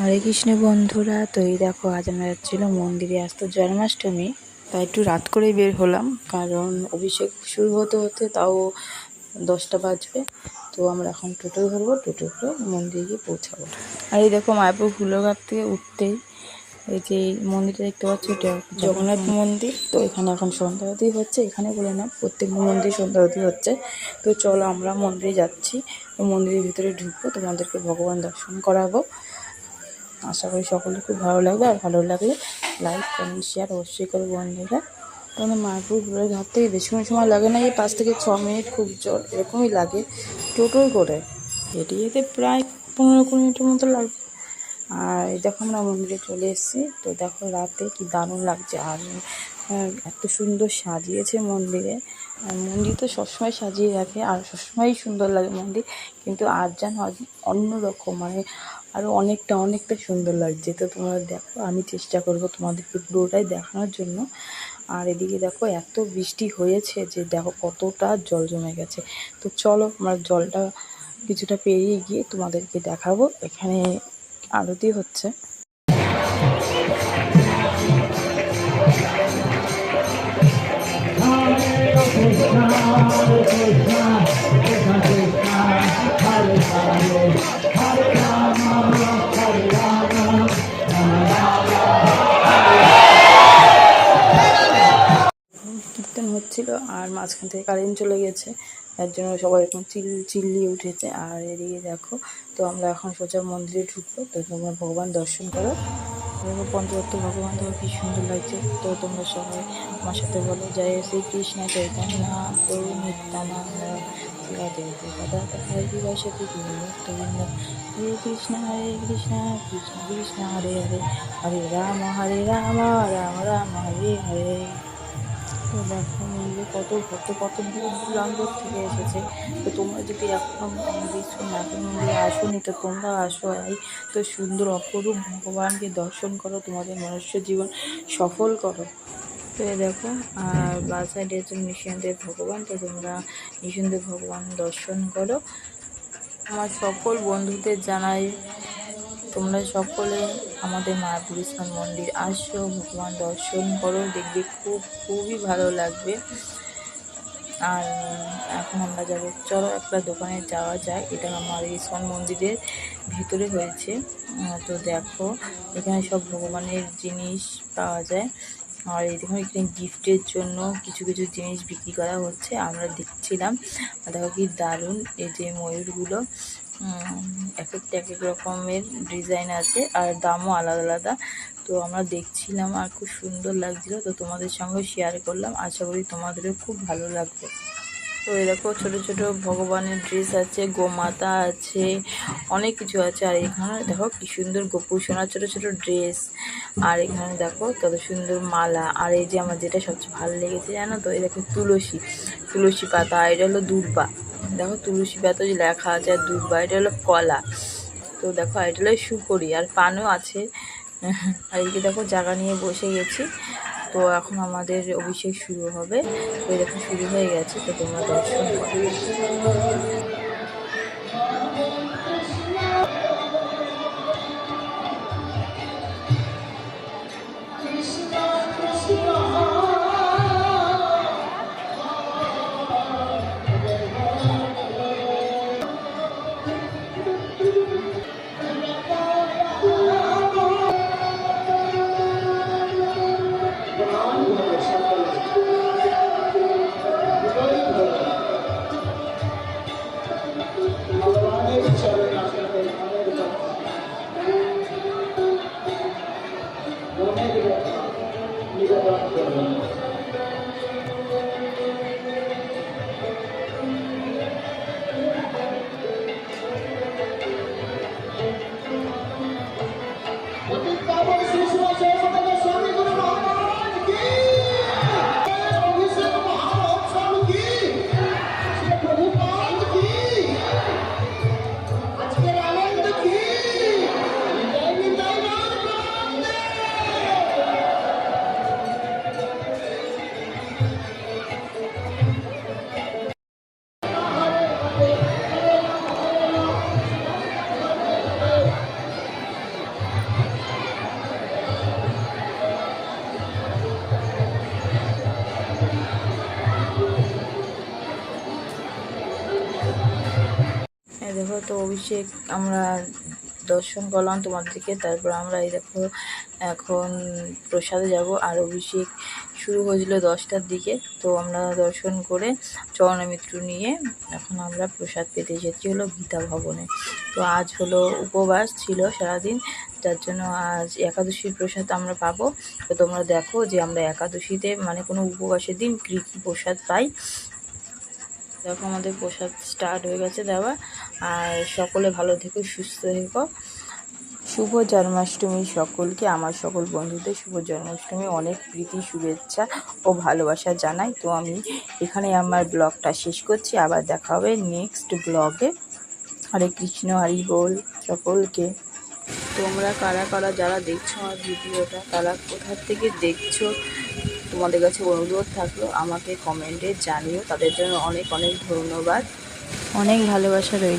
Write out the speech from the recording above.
হরে কৃষ্ণ বন্ধুরা, তো এই দেখো আজ আমরা যাচ্ছিল মন্দিরে আসতো জন্মাষ্টমী, তাই একটু রাত করেই বের হলাম, কারণ অভিষেক শুরু হতে হতে তাও দশটা বাজবে, তো আমরা এখন টোটো ধরবো, টোটো করে মন্দিরে গিয়ে পৌঁছাবো। আর এই দেখো মায়াপুর ফুলঘাট থেকে উঠতেই এই যে মন্দিরটা দেখতে পাচ্ছ, এটা জগন্নাথ মন্দির, তো এখানে এখন সন্ধ্যাবতী হচ্ছে, এখানে বলে না, প্রত্যেক মন্দির সন্ধ্যাবতী হচ্ছে, তো চলো আমরা মন্দিরে যাচ্ছি মন্দিরের ভিতরে ঢুকবো, তোমাদেরকে ভগবান দর্শন করাবো। আশা করি সকলের খুব ভালো লাগবে আর ভালো লাগলে লাইক কমেন্ট শেয়ার অবশ্যই করো বন্ধুরা। তোমাদের মায়াপুর ঘুরে ঘাট থেকে বেশিক্ষণ সময় লাগে না, এই পাঁচ থেকে ছ মিনিট খুব জল এরকমই লাগে টোটোই করে। হেঁটে যেতে প্রায় পনেরো কুড়ি মিনিটের মতো লাগবে আর দেখো আমরা মন্দিরে চলে এসেছি। তো দেখো রাতে কি দারুণ লাগছে। আর এত সুন্দর সাজিয়েছে মন্দিরে। মন্দির তো সবসময় সাজিয়ে রাখে, আর সবসময়ই সুন্দর লাগে মন্দির। কিন্তু আর যেন অন্যরকম মানে আরও অনেকটা অনেকটা সুন্দর লাগছে। তো তোমরা দেখো, আমি চেষ্টা করব তোমাদেরকে পুরোটাই দেখানোর জন্য। আর এদিকে দেখো, এত বৃষ্টি হয়েছে যে দেখো কতটা জল জমে গেছে। তো চলো, আমরা জলটা কিছুটা পেরিয়ে গিয়ে তোমাদেরকে দেখাবো। এখানে আরতি হচ্ছে। হচ্ছিল আর মাঝখান থেকে কারেন্ট চলে গেছে। তার জন্য সবাই এখন চিল, চিল্লিয়ে উঠেছে। আর এদিকে দেখো, তো আমরা এখন সোজা মন্দিরে ঢুকবো। তো তোমরা ভগবান দর্শন করো। দেখো পঞ্চভক্ত ভগবান, দেখো কি সুন্দর লাগছে। তো তোমরা সবাই আমার সাথে বলো, জয় শ্রী কৃষ্ণ চৈতন্য প্রভু নিত্যানন্দ দাদা হরি বসতি গোবিন্দ হরে কৃষ্ণ হরে কৃষ্ণ কৃষ্ণ কৃষ্ণ, হরে হরে হরে রাম হরে রাম রাম রাম, হরে হরে। তো দেখো মন্দিরে কত ভক্ত কত দূর দূরান্ত থেকে এসেছে। তো তোমরা যদি এখন নাটক মন্দিরে আসোনি, তো তোমরা আসো এই তো সুন্দর, অপরূপ ভগবানকে দর্শন করো, তোমাদের মনুষ্য জীবন সফল করো। তো দেখো, আর বা সাইডে হচ্ছে নিঃসন্দেহ ভগবান, তো তোমরা নিঃসন্দেহ ভগবান দর্শন করো। আমার সকল বন্ধুদের জানাই তোমরা সকলে আমাদের মায়াপুর ইসলাম মন্দির আসো, ভগবান দর্শন করো, দেখবে খুব, খুবই ভালো লাগবে। আর এখন আমরা যাব, চলো একটা দোকানে যাওয়া যায় এটা আমার ইস্কন মন্দিরের ভিতরে হয়েছে। তো দেখো, এখানে সব ভগবানের জিনিস পাওয়া যায়। আর দেখো, এখানে গিফটের জন্য কিছু কিছু জিনিস বিক্রি করা হচ্ছে। আমরা দেখছিলাম। দেখো কি দারুণ এই যে ময়ূরগুলো। এক একটা এক এক রকমের ডিজাইন আছে আর দামও আলাদা আলাদা। তো আমরা দেখছিলাম আর খুব সুন্দর লাগছিল, তো তোমাদের সঙ্গে শেয়ার করলাম। আশা করি তোমাদেরও খুব ভালো লাগবে। তো এরকম ছোট ছোট ভগবানের ড্রেস আছে, গোমাতা আছে, অনেক কিছু আছে। আর এখানে দেখো কি সুন্দর গোপুর সোনার ছোট ছোট ড্রেস আর এখানে দেখো কত সুন্দর মালা। আর এই যে আমার যেটা সবচেয়ে ভালো লেগেছে জানো তো এরকম তুলসী। তুলসী পাতা এটা হলো দুর্বা। দেখো তুলসী পাতা লেখা আছে, আর দুর্বা, এটা হলো কলা। তো দেখো এটা হলো সুপরি, আর পানও আছে। আর এদিকে দেখো জায়গা নিয়ে বসে গেছি। তো এখন আমাদের অভিষেক শুরু হবে। তো দেখো শুরু হয়ে গেছে, তো তোমরা দর্শন করো। 見事なことになります。তো অভিষেক, আমরা দর্শন করলাম তোমাদেরকে। তারপর আমরা এই দেখো, এখন প্রসাদে যাব। আর অভিষেক শুরু হয়েছিল দশটার দিকে। তো আমরা দর্শন করে চরণমিত্র নিয়ে এখন আমরা প্রসাদ পেতে এসেছি হলো গীতা ভবনে। তো আজ হলো উপবাস ছিল সারাদিন। যার জন্য আজ একাদশীর প্রসাদ আমরা পাবো। তো তোমরা দেখো যে আমরা একাদশীতে মানে কোনো উপবাসের দিন কী কী প্রসাদ পাই। দেখো আমাদের প্রসাদ স্টার্ট হয়ে গেছে দেওয়া। আর সকলে ভালো থেকো, সুস্থ থেকো। শুভ জন্মাষ্টমী সকলকে, আমার সকল বন্ধুদের শুভ জন্মাষ্টমী। অনেক প্রীতি, শুভেচ্ছা ও ভালোবাসা জানাই। তো আমি এখানে আমার ব্লগটা শেষ করছি। আবার দেখা হবে নেক্সট ব্লগে। হরে কৃষ্ণ, হরি বল সকলকে। তোমরা কারা কারা যারা দেখছ আমার ভিডিওটা, তারা কোথার থেকে দেখছ, তোমাদের কাছে অনুরোধ থাকল, আমাকে কমেন্টে জানিও। তাদের জন্য অনেক অনেক ধন্যবাদ। অনেক ভালোবাসা রইল